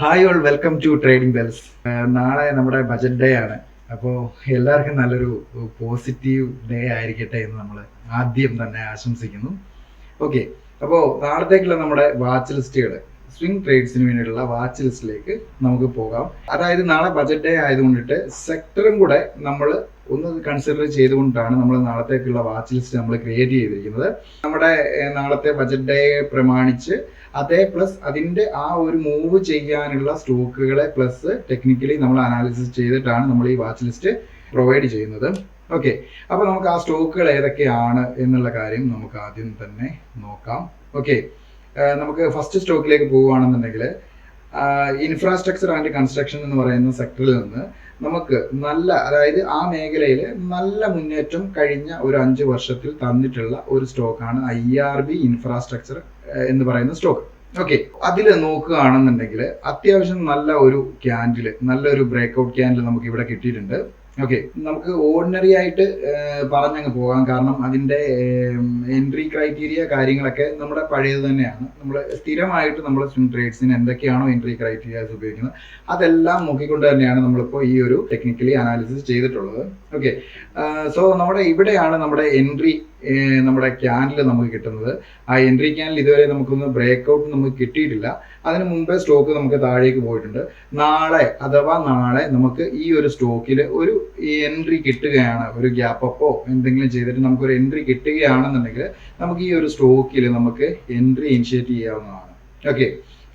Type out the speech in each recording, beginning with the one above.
Hi all welcome to trading bells നാളെ നമ്മുടെ budget day ആണ്. അപ്പോൾ എല്ലാവർക്കും നല്ലൊരു പോസിറ്റീവ് ഡേ ആയിരിക്കട്ടെ എന്ന് നമ്മൾ ആദ്യം തന്നെ ആശംസിക്കുന്നു. ഓക്കെ അപ്പോൾ നാളത്തേക്കുള്ള നമ്മുടെ വാച്ച് ലിസ്റ്റുകൾ സ്വിംഗ് ട്രേഡ്സിന് വേണ്ടിയിട്ടുള്ള വാച്ച് ലിസ്റ്റിലേക്ക് നമുക്ക് പോകാം. അതായത് നാളെ ബജറ്റ് ഡേ ആയതുകൊണ്ടിട്ട് സെക്ടറും കൂടെ നമ്മൾ ഒന്ന് കൺസിഡർ ചെയ്തുകൊണ്ടാണ് നമ്മൾ നാളത്തേക്കുള്ള വാച്ച് ലിസ്റ്റ് നമ്മൾ ക്രിയേറ്റ് ചെയ്തിരിക്കുന്നത്. നമ്മുടെ നാളത്തെ ബജറ്റ് ഡേ പ്രമാണിച്ച് അതേ പ്ലസ് അതിന്റെ ആ ഒരു മൂവ് ചെയ്യാനുള്ള സ്റ്റോക്കുകളെ പ്ലസ് ടെക്നിക്കലി നമ്മൾ അനാലിസിസ് ചെയ്തിട്ടാണ് നമ്മൾ ഈ വാച്ച് ലിസ്റ്റ് പ്രൊവൈഡ് ചെയ്യുന്നത്. ഓക്കെ അപ്പൊ നമുക്ക് ആ സ്റ്റോക്കുകൾ ഏതൊക്കെയാണ് എന്നുള്ള കാര്യം നമുക്ക് ആദ്യം തന്നെ നോക്കാം. ഓക്കെ നമുക്ക് ഫസ്റ്റ് സ്റ്റോക്കിലേക്ക് പോവുകയാണെന്നുണ്ടെങ്കിൽ ഇൻഫ്രാസ്ട്രക്ചർ ആൻഡ് കൺസ്ട്രക്ഷൻ എന്ന് പറയുന്ന സെക്ടറിൽ നിന്ന് നമുക്ക് നല്ല അതായത് ആ മേഖലയിൽ നല്ല മുന്നേറ്റം കഴിഞ്ഞ ഒരു അഞ്ച് വർഷത്തിൽ തന്നിട്ടുള്ള ഒരു സ്റ്റോക്കാണ് ഐ ആർ ബി ഇൻഫ്രാസ്ട്രക്ചർ എന്ന് പറയുന്ന സ്റ്റോക്ക്. ഓക്കെ. അതിൽ നോക്കുകയാണെന്നുണ്ടെങ്കിൽ അത്യാവശ്യം നല്ല ഒരു ക്യാൻഡിൽ നല്ലൊരു ബ്രേക്ക്ഔട്ട് ക്യാൻഡിൽ നമുക്ക് ഇവിടെ കിട്ടിയിട്ടുണ്ട്. ഓക്കെ നമുക്ക് ഓർഡിനറി ആയിട്ട് പറഞ്ഞങ്ങ് പോകാം. കാരണം അതിന്റെ എൻട്രി ക്രൈറ്റീരിയ കാര്യങ്ങളൊക്കെ നമ്മുടെ പഴയത് തന്നെയാണ്. നമ്മൾ സ്ഥിരമായിട്ട് നമ്മൾ സ്വിംഗ് ട്രേഡ്സിന് എന്തൊക്കെയാണോ എൻട്രി ക്രൈറ്റീരിയാസ് ഉപയോഗിക്കുന്നത് അതെല്ലാം നോക്കിക്കൊണ്ട് തന്നെയാണ് നമ്മളിപ്പോൾ ഈ ഒരു ടെക്നിക്കലി അനാലിസിസ് ചെയ്തിട്ടുള്ളത്. ഓക്കെ സോ നമ്മുടെ ഇവിടെയാണ് നമ്മുടെ എൻട്രി നമ്മുടെ ക്യാനിൽ നമുക്ക് കിട്ടുന്നത്. ആ എൻട്രി ക്യാനിൽ ഇതുവരെ നമുക്കൊന്ന് ബ്രേക്ക് ഔട്ട് നമുക്ക് കിട്ടിയിട്ടില്ല. അതിന് മുമ്പേ സ്റ്റോക്ക് നമുക്ക് താഴേക്ക് പോയിട്ടുണ്ട്. നാളെ അഥവാ നാളെ നമുക്ക് ഈ ഒരു സ്റ്റോക്കിൽ ഒരു എൻട്രി കിട്ടുകയാണ് ഒരു ഗ്യാപ്പ് അപ്പോ എന്തെങ്കിലും ചെയ്തിട്ട് നമുക്കൊരു എൻട്രി കിട്ടുകയാണെന്നുണ്ടെങ്കിൽ നമുക്ക് ഈ ഒരു സ്റ്റോക്കിൽ നമുക്ക് എൻട്രി ഇനിഷ്യേറ്റ് ചെയ്യാവുന്നതാണ്. ഓക്കെ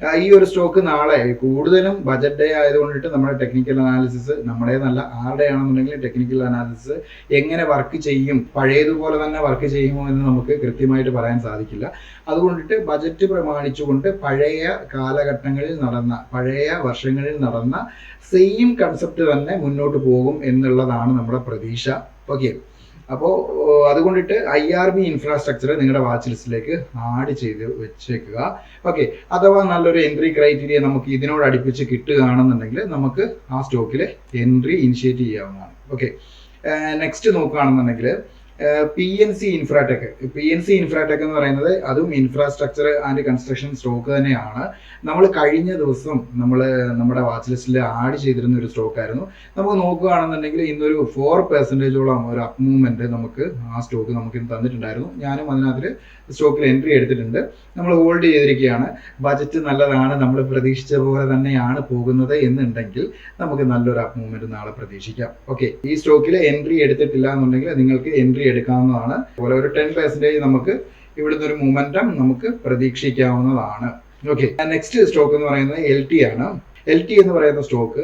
ഈ ഒരു സ്റ്റോക്ക് നാളെ കൂടുതലും ബജറ്റ് ഡേ ആയതുകൊണ്ടിട്ട് നമ്മുടെ ടെക്നിക്കൽ അനാലിസിസ് നമ്മുടെ നല്ല ആരുടെ ആണെന്നുണ്ടെങ്കിൽ ടെക്നിക്കൽ അനാലിസിസ് എങ്ങനെ വർക്ക് ചെയ്യും പഴയതുപോലെ തന്നെ വർക്ക് ചെയ്യുമോ എന്ന് നമുക്ക് കൃത്യമായിട്ട് പറയാൻ സാധിക്കില്ല. അതുകൊണ്ടിട്ട് ബജറ്റ് പ്രമാണിച്ചുകൊണ്ട് പഴയ കാലഘട്ടങ്ങളിൽ നടന്ന പഴയ വർഷങ്ങളിൽ നടന്ന സെയിം കൺസെപ്റ്റ് തന്നെ മുന്നോട്ട് പോകും എന്നുള്ളതാണ് നമ്മുടെ പ്രതീക്ഷ. ഓക്കെ അപ്പോൾ അതുകൊണ്ടിട്ട് ഐ ആർ ബി ഇൻഫ്രാസ്ട്രക്ചർ നിങ്ങളുടെ വാച്ച് ലിസ്റ്റിലേക്ക് ആഡ് ചെയ്ത് വെച്ചേക്കുക. ഓക്കെ അഥവാ നല്ലൊരു എൻട്രി ക്രൈറ്റീരിയ നമുക്ക് ഇതിനോട് അടുപ്പിച്ച് കിട്ടുകയാണെന്നുണ്ടെങ്കിൽ നമുക്ക് ആ സ്റ്റോക്കിൽ എൻട്രി ഇനിഷ്യേറ്റ് ചെയ്യാവുന്നതാണ്. ഓക്കെ നെക്സ്റ്റ് നോക്കുകയാണെന്നുണ്ടെങ്കിൽ P N C infratech P N C infratech എന്ന് പറയുന്നത് അതും ഇൻഫ്രാസ്ട്രക്ചർ ആൻഡ് കൺസ്ട്രക്ഷൻ സ്റ്റോക്ക് തന്നെയാണ്. നമ്മൾ കഴിഞ്ഞ ദിവസം നമ്മൾ നമ്മുടെ വാച്ച് ലിസ്റ്റിൽ ആഡ് ചെയ്തിരുന്ന ഒരു സ്റ്റോക്ക് ആയിരുന്നു. നമുക്ക് നോക്കുകയാണെന്നുണ്ടെങ്കിൽ ഇന്നൊരു ഫോർ പെർസെന്റേജോളം ഒരു അപ് മൂവ്മെന്റ് നമുക്ക് ആ സ്റ്റോക്ക് നമുക്ക് ഇന്ന് തന്നിട്ടുണ്ടായിരുന്നു. ഞാനും അതിനകത്ത് സ്റ്റോക്കിൽ എൻട്രി എടുത്തിട്ടുണ്ട്. നമ്മൾ ഹോൾഡ് ചെയ്തിരിക്കുകയാണ്. ബജറ്റ് നല്ലതാണ്. നമ്മൾ പ്രതീക്ഷിച്ച പോലെ തന്നെയാണ് പോകുന്നത് എന്നുണ്ടെങ്കിൽ നമുക്ക് നല്ലൊരു അപ് മൂവ്മെന്റ് നാളെ പ്രതീക്ഷിക്കാം. ഓക്കെ ഈ സ്റ്റോക്കിൽ എൻട്രി എടുത്തിട്ടില്ല എന്നുണ്ടെങ്കിൽ നിങ്ങൾക്ക് എൻട്രി എടുക്കാവുന്നതാണ്. അതുപോലെ ഒരു ടെൻ പെർസെന്റേജ് നമുക്ക് ഇവിടുന്ന് ഒരു മൂമെന്റം നമുക്ക് പ്രതീക്ഷിക്കാവുന്നതാണ്. ഓക്കെ നെക്സ്റ്റ് സ്റ്റോക്ക് എന്ന് പറയുന്നത് എൽ ടി ആണ്. എൽ ടി എന്ന് പറയുന്ന സ്റ്റോക്ക്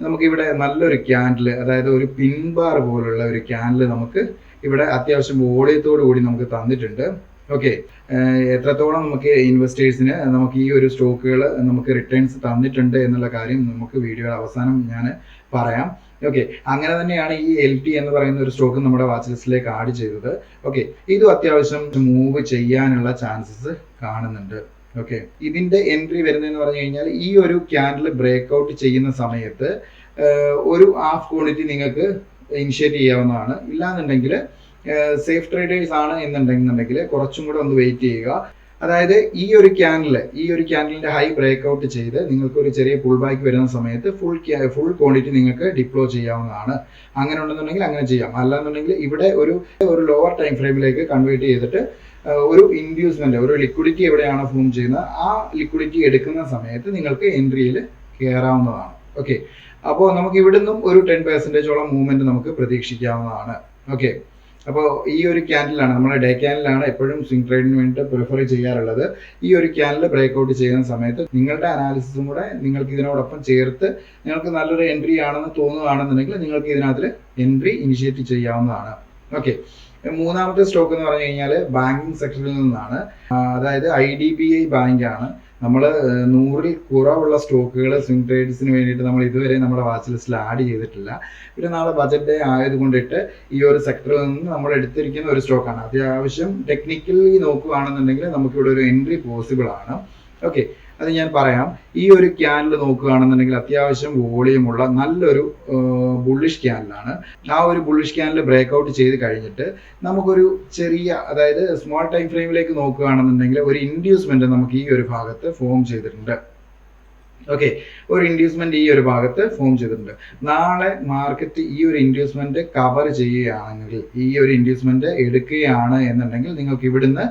നമുക്കിവിടെ നല്ലൊരു ക്യാൻഡിൽ അതായത് ഒരു പിൻബാർ പോലുള്ള ഒരു ക്യാൻഡിൽ നമുക്ക് ഇവിടെ അത്യാവശ്യം വോളിയത്തോടു കൂടി നമുക്ക് തന്നിട്ടുണ്ട്. ഓക്കെ എത്രത്തോളം നമുക്ക് ഇൻവെസ്റ്റേഴ്സിന് നമുക്ക് ഈ ഒരു സ്റ്റോക്കുകൾ നമുക്ക് റിട്ടേൺസ് തന്നിട്ടുണ്ട് എന്നുള്ള കാര്യം നമുക്ക് വീഡിയോയുടെ അവസാനം ഞാൻ പറയാം. ഓക്കെ അങ്ങനെ തന്നെയാണ് ഈ എൽ ടി എന്ന് പറയുന്ന ഒരു സ്റ്റോക്ക് നമ്മുടെ വാച്ച് ലിസ്റ്റിലേക്ക് ആഡ് ചെയ്തത്. ഓക്കെ ഇതും അത്യാവശ്യം മൂവ് ചെയ്യാനുള്ള ചാൻസസ് കാണുന്നുണ്ട്. ഓക്കെ ഇതിന്റെ എൻട്രി വരുന്നതെന്ന് പറഞ്ഞു കഴിഞ്ഞാൽ ഈ ഒരു ക്യാൻഡിൽ ബ്രേക്ക് ഔട്ട് ചെയ്യുന്ന സമയത്ത് ഒരു ഹാഫ് ക്വാണ്ടിറ്റി നിങ്ങൾക്ക് ഇനിഷ്യേറ്റ് ചെയ്യാവുന്നതാണ്. ഇല്ലാന്നുണ്ടെങ്കിൽ സേഫ് ട്രേഡേഴ്സ് ആണ് എന്നുണ്ടെന്നുണ്ടെങ്കിൽ കുറച്ചും കൂടെ ഒന്ന് വെയിറ്റ് ചെയ്യുക. അതായത് ഈ ഒരു ക്യാൻഡിൽ ഈ ഒരു ക്യാൻഡിലിന്റെ ഹൈ ബ്രേക്ക് ഔട്ട് ചെയ്ത് നിങ്ങൾക്ക് ഒരു ചെറിയ പുൾ ബാക്ക് വരുന്ന സമയത്ത് ഫുൾ ഫുൾ ക്വാണ്ടിറ്റി നിങ്ങൾക്ക് ഡിപ്ലോ ചെയ്യാവുന്നതാണ്. അങ്ങനെ ഉണ്ടെന്നുണ്ടെങ്കിൽ അങ്ങനെ ചെയ്യാം. അല്ലാന്നുണ്ടെങ്കിൽ ഇവിടെ ഒരു ഒരു ലോവർ ടൈം ഫ്രെയിമിലേക്ക് കൺവേർട്ട് ചെയ്തിട്ട് ഒരു ഇൻഡ്യൂസ്മെന്റ് ഒരു ലിക്വിഡിറ്റി എവിടെയാണ് ഫോം ചെയ്യുന്നത് ആ ലിക്വിഡിറ്റി എടുക്കുന്ന സമയത്ത് നിങ്ങൾക്ക് എൻട്രിയിൽ കയറാവുന്നതാണ് ഓക്കെ അപ്പോൾ നമുക്ക് ഇവിടുന്നും ഒരു ടെൻ പെർസെന്റേജോളം മൂവ്മെന്റ് നമുക്ക് പ്രതീക്ഷിക്കാവുന്നതാണ്. ഓക്കെ അപ്പോൾ ഈ ഒരു ക്യാൻഡിലാണ് നമ്മൾ ഡേ ക്യാൻഡിലാണ് എപ്പോഴും സ്വിംഗ് ട്രേഡിന് വേണ്ടി പ്രിഫർ ചെയ്യാറുള്ളത്. ഈ ഒരു ക്യാൻഡിൽ ബ്രേക്ക് ഔട്ട് ചെയ്യുന്ന സമയത്ത് നിങ്ങളുടെ അനാലിസിസും കൂടെ നിങ്ങൾക്ക് ഇതിനോടൊപ്പം ചേർത്ത് നിങ്ങൾക്ക് നല്ലൊരു എൻട്രി ആണെന്ന് തോന്നുകയാണെന്നുണ്ടെങ്കിൽ നിങ്ങൾക്ക് ഇതിനകത്ത് എൻട്രി ഇനിഷ്യേറ്റ് ചെയ്യാവുന്നതാണ്. ഓക്കെ മൂന്നാമത്തെ സ്റ്റോക്ക് എന്ന് പറഞ്ഞു കഴിഞ്ഞാൽ ബാങ്കിങ് സെക്ടറിൽ നിന്നാണ്. അതായത് ഐ ഡി ബി ഐ ബാങ്കാണ് നമ്മൾ നൂറിൽ കുറവുള്ള സ്റ്റോക്കുകൾ സ്വിംഗ് ട്രേഡ്സിന് വേണ്ടിയിട്ട് നമ്മൾ ഇതുവരെ നമ്മുടെ വാച്ച് ലിസ്റ്റിൽ ആഡ് ചെയ്തിട്ടില്ല. പിന്നെ നാളെ ബജറ്റ് ഡേ ആയതുകൊണ്ടിട്ട് ഈ ഒരു സെക്ടറിൽ നിന്ന് നമ്മൾ എടുത്തിരിക്കുന്ന ഒരു സ്റ്റോക്കാണ് അത്യാവശ്യം ടെക്നിക്കലി നോക്കുകയാണെന്നുണ്ടെങ്കിൽ നമുക്കിവിടെ ഒരു എൻട്രി പോസിബിൾ ആണ്. ഓക്കെ അത് ഞാൻ പറയാം. ഈ ഒരു ക്യാനിൽ നോക്കുകയാണെന്നുണ്ടെങ്കിൽ അത്യാവശ്യം വോളിയമുള്ള നല്ലൊരു ബുള്ളിഷ് ക്യാനിലാണ് ആ ഒരു ബുള്ളിഷ് ക്യാനിൽ ബ്രേക്ക് ഔട്ട് ചെയ്ത് കഴിഞ്ഞിട്ട് നമുക്കൊരു ചെറിയ അതായത് സ്മോൾ ടൈം ഫ്രെയിമിലേക്ക് നോക്കുകയാണെന്നുണ്ടെങ്കിൽ ഒരു ഇൻഡ്യൂസ്മെന്റ് നമുക്ക് ഈ ഒരു ഭാഗത്ത് ഫോം ചെയ്തിട്ടുണ്ട്. ഓക്കെ ഒരു ഇൻഡ്യൂസ്മെന്റ് ഈ ഒരു ഭാഗത്ത് ഫോം ചെയ്തിട്ടുണ്ട്. നാളെ മാർക്കറ്റ് ഈ ഒരു ഇൻഡ്യൂസ്മെന്റ് കവർ ചെയ്യുകയാണെങ്കിൽ ഈ ഒരു ഇൻഡ്യൂസ്മെന്റ് എടുക്കുകയാണ് എന്നുണ്ടെങ്കിൽ നിങ്ങൾക്ക് ഇവിടുന്ന്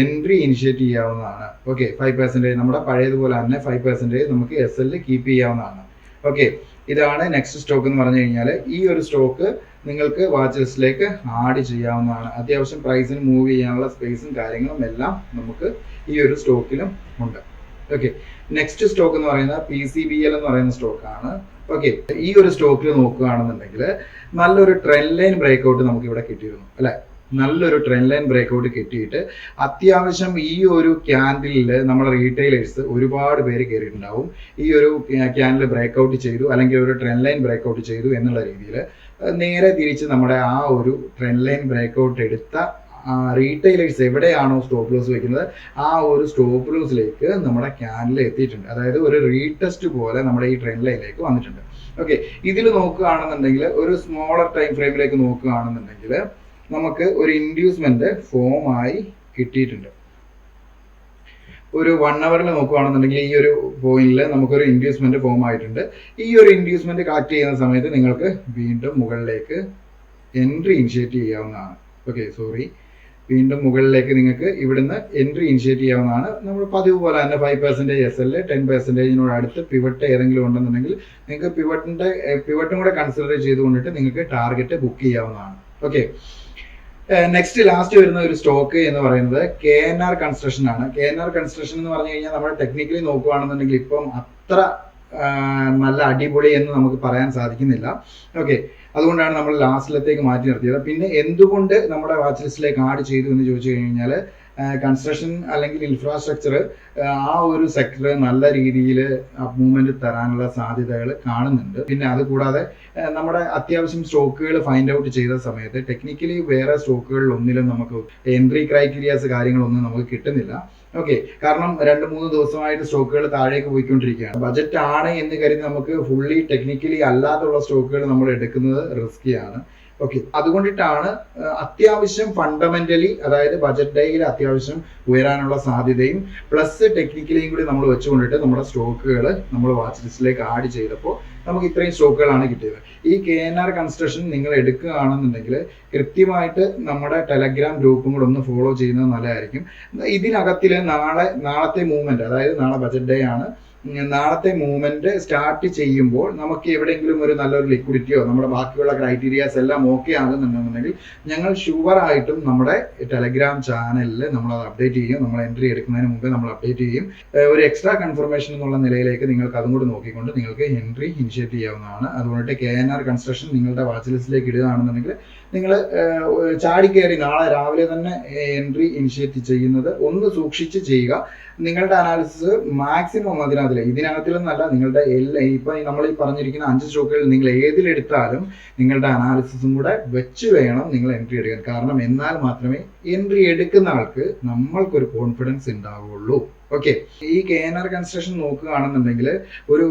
എൻട്രി ഇനിഷ്യേറ്റ് ചെയ്യാവുന്നതാണ്. ഓക്കെ ഫൈവ് പെർസെന്റേജ് നമ്മുടെ പഴയതുപോലെ തന്നെ ഫൈവ് പെർസെന്റേജ് നമുക്ക് എസ് എല്ലിൽ കീപ്പ് ചെയ്യാവുന്നതാണ്. ഓക്കെ ഇതാണ് നെക്സ്റ്റ് സ്റ്റോക്ക് എന്ന് പറഞ്ഞു കഴിഞ്ഞാൽ ഈ ഒരു സ്റ്റോക്ക് നിങ്ങൾക്ക് വാച്ച് ലിസ്റ്റിലേക്ക് ആഡ് ചെയ്യാവുന്നതാണ്. അത്യാവശ്യം പ്രൈസിന് മൂവ് ചെയ്യാനുള്ള സ്പേസും കാര്യങ്ങളും എല്ലാം നമുക്ക് ഈ ഒരു സ്റ്റോക്കിലും ഉണ്ട്. ഓക്കെ നെക്സ്റ്റ് സ്റ്റോക്ക് എന്ന് പറയുന്നത് പി സി ബി എൽ എന്ന് പറയുന്ന സ്റ്റോക്കാണ് ഓക്കെ ഈ ഒരു സ്റ്റോക്കിൽ നോക്കുകയാണെന്നുണ്ടെങ്കിൽ നല്ലൊരു ട്രെൻഡ് ലൈൻ ബ്രേക്ക് ഔട്ട് നമുക്ക് ഇവിടെ കിട്ടിയിരുന്നു. അല്ലെ? നല്ലൊരു ട്രെൻഡ് ലൈൻ ബ്രേക്കൗട്ട് കിട്ടിയിട്ട് അത്യാവശ്യം ഈ ഒരു ക്യാൻഡിലിൽ നമ്മുടെ റീറ്റെയിലേഴ്സ് ഒരുപാട് പേര് കയറിയിട്ടുണ്ടാവും ഈ ഒരു ക്യാൻഡിൽ ബ്രേക്കൗട്ട് ചെയ്തു അല്ലെങ്കിൽ ഒരു ട്രെൻഡ് ലൈൻ ബ്രേക്കൗട്ട് ചെയ്തു എന്നുള്ള രീതിയിൽ നേരെ തിരിച്ച് നമ്മുടെ ആ ഒരു ട്രെൻഡ് ലൈൻ ബ്രേക്കൗട്ട് എടുത്ത റീറ്റെയിലേഴ്സ് എവിടെയാണോ സ്റ്റോപ്പ് ലോസ് വെക്കുന്നത് ആ ഒരു സ്റ്റോപ്പ് ലോസിലേക്ക് നമ്മുടെ ക്യാൻഡിൽ എത്തിയിട്ടുണ്ട്. അതായത് ഒരു റീടെസ്റ്റ് പോലെ നമ്മുടെ ഈ ട്രെൻഡ് ലൈനിലേക്ക് വന്നിട്ടുണ്ട്. ഓക്കെ ഇതിൽ നോക്കുകയാണെന്നുണ്ടെങ്കിൽ ഒരു സ്മോളർ ടൈം ഫ്രെയിമിലേക്ക് നോക്കുകയാണെന്നുണ്ടെങ്കിൽ നമുക്ക് ഒരു ഇൻഡ്യൂസ്മെന്റ് ഫോം ആയി കിട്ടിയിട്ടുണ്ട്. ഒരു വൺ അവറിൽ നോക്കുകയാണെന്നുണ്ടെങ്കിൽ ഈ ഒരു പോയിന്റിൽ നമുക്കൊരു ഇൻഡ്യൂസ്മെന്റ് ഫോം ആയിട്ടുണ്ട്. ഈ ഒരു ഇൻഡ്യൂസ്മെന്റ് കളക്ട് ചെയ്യുന്ന സമയത്ത് നിങ്ങൾക്ക് വീണ്ടും മുകളിലേക്ക് എൻട്രി ഇനിഷ്യേറ്റ് ചെയ്യാവുന്നതാണ്. ഓക്കെ സോറി വീണ്ടും മുകളിലേക്ക് നിങ്ങൾക്ക് ഇവിടുന്ന് എൻട്രി ഇനിഷ്യേറ്റ് ചെയ്യാവുന്നതാണ്. നമ്മൾ പതിവ് പോലെ തന്നെ five percentage S L ten പെർസെന്റേജിനോട് അടുത്ത് പിവട്ട് ഏതെങ്കിലും ഉണ്ടെന്നുണ്ടെങ്കിൽ നിങ്ങൾക്ക് പിവട്ടിന്റെ പിവട്ടും കൂടെ കൺസിഡർ ചെയ്തുകൊണ്ടിട്ട് നിങ്ങൾക്ക് ടാർഗറ്റ് ബുക്ക് ചെയ്യാവുന്നതാണ്. ഓക്കെ നെക്സ്റ്റ് ലാസ്റ്റ് വരുന്ന ഒരു സ്റ്റോക്ക് എന്ന് പറയുന്നത് കെ എൻ ആർ കൺസ്ട്രക്ഷൻ ആണ്. കെ എൻ ആർ കൺസ്ട്രക്ഷൻ എന്ന് പറഞ്ഞു കഴിഞ്ഞാൽ നമ്മൾ ടെക്നിക്കലി നോക്കുകയാണെന്നുണ്ടെങ്കിൽ ഇപ്പം അത്ര നല്ല അടിപൊളി എന്ന് നമുക്ക് പറയാൻ സാധിക്കുന്നില്ല. ഓക്കെ അതുകൊണ്ടാണ് നമ്മൾ ലാസ്റ്റിലത്തേക്ക് മാറ്റി നിർത്തിയത്. പിന്നെ എന്തുകൊണ്ട് നമ്മുടെ വാച്ച് ലിസ്റ്റിലേക്ക് ആഡ് ചെയ്തു എന്ന് ചോദിച്ചു കഴിഞ്ഞാൽ കൺസ്ട്രക്ഷൻ അല്ലെങ്കിൽ ഇൻഫ്രാസ്ട്രക്ചർ ആ ഒരു സെക്ടർ നല്ല രീതിയിൽ മൂവ്മെന്റ് തരാനുള്ള സാധ്യതകൾ കാണുന്നുണ്ട്. പിന്നെ അതുകൂടാതെ നമ്മുടെ അത്യാവശ്യം സ്റ്റോക്കുകൾ ഫൈൻഡ് ഔട്ട് ചെയ്ത സമയത്ത് ടെക്നിക്കലി വേറെ സ്റ്റോക്കുകളിൽ ഒന്നിലും നമുക്ക് എൻട്രി ക്രൈറ്റീരിയാസ് കാര്യങ്ങളൊന്നും നമുക്ക് കിട്ടുന്നില്ല. ഓക്കെ കാരണം രണ്ട് മൂന്ന് ദിവസമായിട്ട് സ്റ്റോക്കുകൾ താഴേക്ക് പോയിക്കൊണ്ടിരിക്കുകയാണ്. ബജറ്റ് ആണ് എന്ന് കരുതി നമുക്ക് ഫുള്ളി ടെക്നിക്കലി അല്ലാതുള്ള സ്റ്റോക്കുകൾ നമ്മൾ എടുക്കുന്നത് റിസ്കിയാണ് ഓക്കെ അതുകൊണ്ടിട്ടാണ് അത്യാവശ്യം ഫണ്ടമെന്റലി അതായത് ബജറ്റ് ഡേയിൽ അത്യാവശ്യം ഉയരാനുള്ള സാധ്യതയും പ്ലസ് ടെക്നിക്കലിയും കൂടി നമ്മൾ വെച്ചുകൊണ്ടിട്ട് നമ്മുടെ സ്റ്റോക്കുകൾ നമ്മൾ വാച്ച് ലിസ്റ്റിലേക്ക് ആഡ് ചെയ്തപ്പോൾ നമുക്ക് ഇത്രയും സ്റ്റോക്കുകളാണ് കിട്ടിയത്. ഈ കെ എൻ ആർ കൺസ്ട്രക്ഷൻ നിങ്ങൾ എടുക്കുകയാണെന്നുണ്ടെങ്കിൽ കൃത്യമായിട്ട് നമ്മുടെ ടെലഗ്രാം ഗ്രൂപ്പും കൂടെ ഒന്ന് ഫോളോ ചെയ്യുന്നത് നല്ലതായിരിക്കും. ഇതിനകത്തിൽ നാളെ നാളത്തെ മൂവ്മെന്റ് അതായത് നാളെ ബജറ്റ് ഡേ ആണ്. നാളത്തെ മൂവ്മെന്റ് സ്റ്റാർട്ട് ചെയ്യുമ്പോൾ നമുക്ക് എവിടെയെങ്കിലും ഒരു നല്ലൊരു ലിക്വിഡിറ്റിയോ നമ്മുടെ ബാക്കിയുള്ള ക്രൈറ്റീരിയാസ് എല്ലാം ഓക്കെ ആകുന്നുണ്ടെന്നുണ്ടെങ്കിൽ ഞങ്ങൾ ഷുവർ ആയിട്ടും നമ്മുടെ ടെലഗ്രാം ചാനലിൽ നമ്മൾ അത് അപ്ഡേറ്റ് ചെയ്യും. നമ്മൾ എൻട്രി എടുക്കുന്നതിന് മുമ്പേ നമ്മൾ അപ്ഡേറ്റ് ചെയ്യും. ഒരു എക്സ്ട്രാ കൺഫർമേഷൻ എന്നുള്ള നിലയിലേക്ക് നിങ്ങൾക്ക് അതും കൂടി നോക്കിക്കൊണ്ട് നിങ്ങൾക്ക് എൻട്രി ഇനിഷ്യേറ്റ് ചെയ്യാവുന്നതാണ്. അതുകൊണ്ട് കെ എൻ ആർ കൺസ്ട്രക്ഷൻ നിങ്ങളുടെ വാച്ച് ലിസ്റ്റിലേക്ക് ഇടുകയാണെന്നുണ്ടെങ്കിൽ നിങ്ങൾ ചാടിക്കയറി നാളെ രാവിലെ തന്നെ എൻട്രി ഇനിഷ്യേറ്റ് ചെയ്യുന്നത് ഒന്ന് സൂക്ഷിച്ച് ചെയ്യുക. നിങ്ങളുടെ അനാലിസിസ് മാക്സിമം അതിനകത്തിൽ ഇതിനകത്തിലെന്നല്ല നിങ്ങളുടെ എല്ലാ ഇപ്പൊ നമ്മൾ ഈ പറഞ്ഞിരിക്കുന്ന അഞ്ച് സ്റ്റോക്കുകൾ നിങ്ങൾ ഏതിലെടുത്താലും നിങ്ങളുടെ അനാലിസിസും കൂടെ വെച്ച് വേണം നിങ്ങൾ എൻട്രി എടുക്കാൻ. കാരണം എന്നാൽ മാത്രമേ എൻട്രി എടുക്കുന്ന ആൾക്ക് നമ്മൾക്കൊരു കോൺഫിഡൻസ് ഉണ്ടാവുള്ളൂ. ഓക്കെ ഈ കെ എൻ ആർ കൺസ്ട്രക്ഷൻ നോക്കുകയാണെന്നുണ്ടെങ്കിൽ ഒരു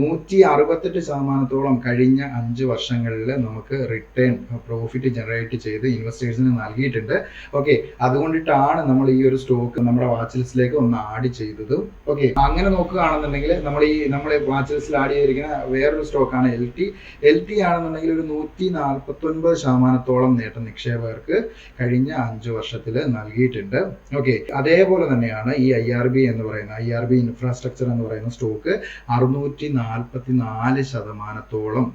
നൂറ്റി അറുപത്തെട്ട് ശതമാനത്തോളം കഴിഞ്ഞ അഞ്ച് വർഷങ്ങളിൽ നമുക്ക് റിട്ടേൺ പ്രോഫിറ്റ് ജനറേറ്റ് ചെയ്ത് ഇൻവെസ്റ്റേഴ്സിന് നൽകിയിട്ടുണ്ട്. ഓക്കെ അതുകൊണ്ടിട്ടാണ് നമ്മൾ ഈ ഒരു സ്റ്റോക്ക് നമ്മുടെ വാച്ച് ലിസ്റ്റിലേക്ക് ഒന്ന് ആഡ് ചെയ്തത്. ഓക്കെ അങ്ങനെ നോക്കുകയാണെന്നുണ്ടെങ്കിൽ നമ്മൾ ഈ നമ്മൾ വാച്ച് ലിസ്റ്റിൽ ആഡ് ചെയ്തിരിക്കുന്ന വേറൊരു സ്റ്റോക്കാണ് എൽ ടി എൽ ടി ആണെന്നുണ്ടെങ്കിൽ ഒരു നൂറ്റി നാൽപ്പത്തി ഒൻപത് ശതമാനത്തോളം നേട്ടം നിക്ഷേപകർക്ക് കഴിഞ്ഞ അഞ്ച് വർഷത്തിൽ നൽകിയിട്ടുണ്ട്. ഓക്കെ അതേപോലെ തന്നെയാണ് ഈ ഐ ആർ ബി എന്ന് പറയുന്ന ഐ ആർ ബി ഇൻഫ്രാസ്ട്രക്ചർ എന്ന് പറയുന്ന സ്റ്റോക്ക് അറുന്നൂറ്റി നാൽപ്പത്തി നാല് ശതമാനത്തോളം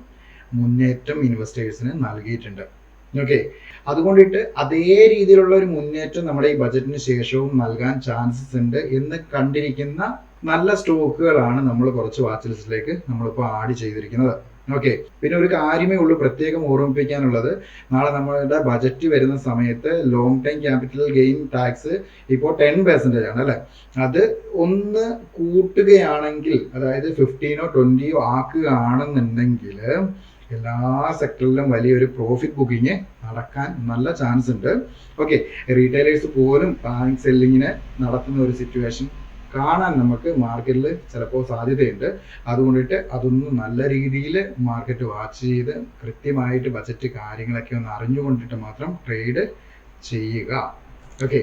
മുന്നേറ്റം ഇൻവെസ്റ്റേഴ്സിന് നൽകിയിട്ടുണ്ട്. ഓക്കെ അതുകൊണ്ടിട്ട് അതേ രീതിയിലുള്ള ഒരു മുന്നേറ്റം നമ്മുടെ ഈ ബജറ്റിന് ശേഷവും നൽകാൻ ചാൻസസ് ഉണ്ട് എന്ന് കണ്ടിരിക്കുന്ന നല്ല സ്റ്റോക്കുകളാണ് നമ്മൾ കുറച്ച് വാച്ച് ലിസ്റ്റിലേക്ക് നമ്മളിപ്പോൾ ആഡ് ചെയ്തിരിക്കുന്നത്. ഓക്കെ പിന്നെ ഒരു കാര്യമേ ഉള്ളൂ പ്രത്യേകം ഓർമ്മിപ്പിക്കാനുള്ളത്. നാളെ നമ്മളുടെ ബജറ്റ് വരുന്ന സമയത്ത് long time capital gain tax ഇപ്പോൾ ടെൻ പെർസെന്റേജ് ആണ് അല്ലേ? അത് ഒന്ന് കൂട്ടുകയാണെങ്കിൽ അതായത് ഫിഫ്റ്റീനോ ട്വന്റിയോ ആക്കുകയാണെന്നുണ്ടെങ്കിൽ എല്ലാ സെക്ടറിലും വലിയൊരു പ്രോഫിറ്റ് ബുക്കിംഗ് നടക്കാൻ നല്ല ചാൻസ് ഉണ്ട്. ഓക്കെ റീറ്റെയിലേഴ്സ് പോലും ബാങ്ക് സെല്ലിങ്ങിന് നടത്തുന്ന ഒരു സിറ്റുവേഷൻ കാണാൻ നമുക്ക് മാർക്കറ്റിൽ ചിലപ്പോൾ സാധ്യതയുണ്ട്. അതുകൊണ്ടിട്ട് അതൊന്ന് നല്ല രീതിയിൽ മാർക്കറ്റ് വാച്ച് ചെയ്ത് കൃത്യമായിട്ട് ബജറ്റ് കാര്യങ്ങളൊക്കെ ഒന്ന് അറിഞ്ഞുകൊണ്ടിട്ട് മാത്രം ട്രേഡ് ചെയ്യുക. ഓക്കെ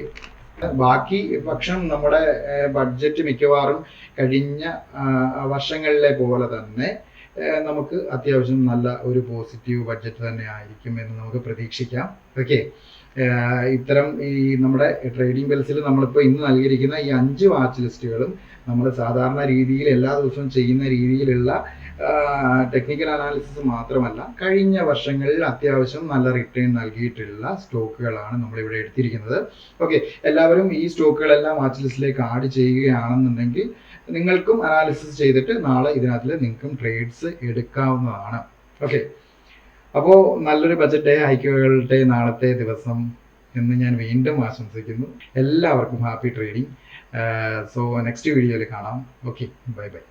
ബാക്കി പക്ഷം നമ്മുടെ ബഡ്ജറ്റ് മിക്കവാറും കഴിഞ്ഞ വർഷങ്ങളിലെ പോലെ തന്നെ നമുക്ക് അത്യാവശ്യം നല്ല ഒരു പോസിറ്റീവ് ബഡ്ജറ്റ് തന്നെ ആയിരിക്കും എന്ന് നമുക്ക് പ്രതീക്ഷിക്കാം. ഓക്കെ ഇത്തരം ഈ നമ്മുടെ ട്രേഡിംഗ് ബെൽസിൽ നമ്മളിപ്പോൾ ഇന്ന് നൽകിയിരിക്കുന്ന ഈ അഞ്ച് വാച്ച് ലിസ്റ്റുകളും നമ്മൾ സാധാരണ രീതിയിൽ എല്ലാ ദിവസവും ചെയ്യുന്ന രീതിയിലുള്ള ടെക്നിക്കൽ അനാലിസിസ് മാത്രമല്ല കഴിഞ്ഞ വർഷങ്ങളിൽ അത്യാവശ്യം നല്ല റിട്ടേൺ നൽകിയിട്ടുള്ള സ്റ്റോക്കുകളാണ് നമ്മളിവിടെ എടുത്തിരിക്കുന്നത്. ഓക്കെ എല്ലാവരും ഈ സ്റ്റോക്കുകളെല്ലാം വാച്ച് ലിസ്റ്റിലേക്ക് ആഡ് ചെയ്യുകയാണെന്നുണ്ടെങ്കിൽ നിങ്ങൾക്കും അനാലിസിസ് ചെയ്തിട്ട് നാളെ ഇതിനകത്തിൽ നിങ്ങൾക്കും ട്രേഡ്സ് എടുക്കാവുന്നതാണ്. ഓക്കെ അപ്പോൾ നല്ലൊരു ബജറ്റ് ഹൈക്കുകളുടെ നാളത്തെ ദിവസം എന്ന് ഞാൻ വീണ്ടും ആശംസിക്കുന്നു. എല്ലാവർക്കും ഹാപ്പി ട്രേഡിംഗ് സോ നെക്സ്റ്റ് വീഡിയോയിൽ കാണാം. Okay bye bye